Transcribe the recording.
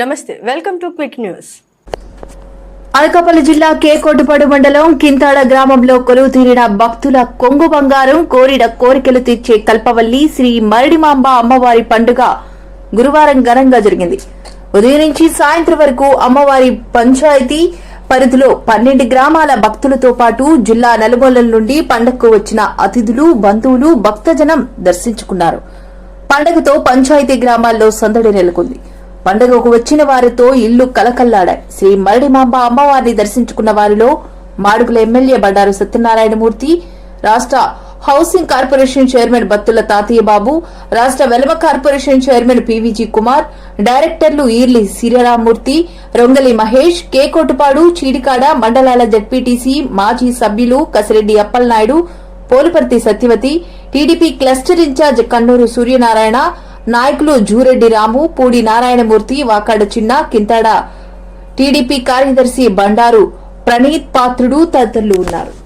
Namaste welcome to quick news. Anakapalli జిల్లా కేకోటుపాడు మండలం కింతాడ గ్రామంలో కొలువు తీరిన భక్తుల కొంగు బంగారం కోరిన కోరికలు తీర్చే కల్పవల్లి శ్రీ మరడిమాంబ అమ్మవారి పండుగ గురువారం ఘనంగా జరిగింది. ఉదయం నుంచి సాయంత్రం వరకు అమ్మవారి పంచాయతీ పరిధిలో పన్నెండు గ్రామాల భక్తులతో పాటు జిల్లా నలుమూలల నుండి పండగకు వచ్చిన అతిథులు బంధువులు భక్తజనం దర్శించుకున్నారు. పండగతో పంచాయతీ గ్రామాల్లో సందడి నెలకొంది. పండగకు వచ్చిన వారితో ఇల్లు కలకల్లాడాయి. శ్రీ మరడిమాంబ అమ్మవారిని దర్శించుకున్న వారిలో మాడుగుల ఎమ్మెల్యే బండారు సత్యనారాయణమూర్తి రాష్ట్ర housing corporation chairman Battula Tatayya Babu రాష్ట్ర Velama corporation chairman PVG Kumar డైరెక్టర్లు ఈర్లి సీరరామూర్తి రొంగలి మహేష్ కే కోటుపాడు చీడికాడ మండలాల జడ్పీటీసీ మాజీ సభ్యులు Kasireddy Appalanaidu Poluparthi Satyavathi TDP cluster incharge Kannuru Suryanarayana నాయకులు జూరెడ్డి రాము పూడి నారాయణమూర్తి వాకాడ చిన్న కింతాడ. టీడీపీ కార్యదర్శి బండారు ప్రణీత్ పాత్రుడు తదితరులు ఉన్నారు.